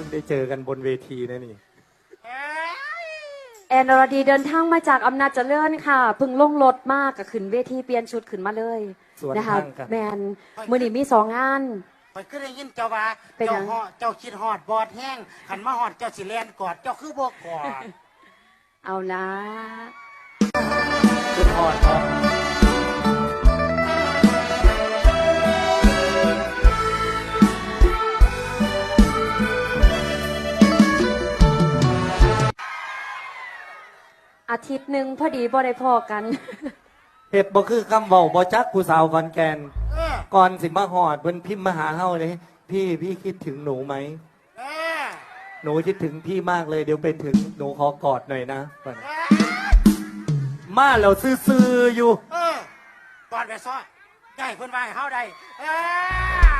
พิ่งได้เจอกันบนเวทีนะนี่เอ้ยแอนอรดีเดินทางมาจากอำนาจเจริญค่ะเพึ่งลงรถมากก็ขึ้นเวทีเปลี่ยนชุดขึ้นมาเลยสวนนะคะทางกัน แมนมือนี้มีสองงานไปก็ได้ยินเจ้าว่าเป็นหยัเจ้าง ฮอดเจ้าคิดฮอดบอดแห้งขันมาฮอดเจ้าสิแลนกอดเจ้าคือบ่กอดเอาละขึ้นฮอดเนา อาทิตย์หนึ่งพอดีบ่ได้พอกัน เห็ดบ่คือคำเว้าบ่จักผู้สาวก่อนแกน เออก่อนสิมาฮอดเพิ่นพิมพ์มาหาเฮาเลย พี่พี่คิดถึงหนูไหม เออหนูคิดถึงพี่มากเลย เดี๋ยวไปถึงหนูขอกอดหน่อยนะก่อนเออมาแล้วซื่อๆอยู่ เออก่อนไปซ้อยได้เพิ่นว่าให้เฮาได้เออพร้อม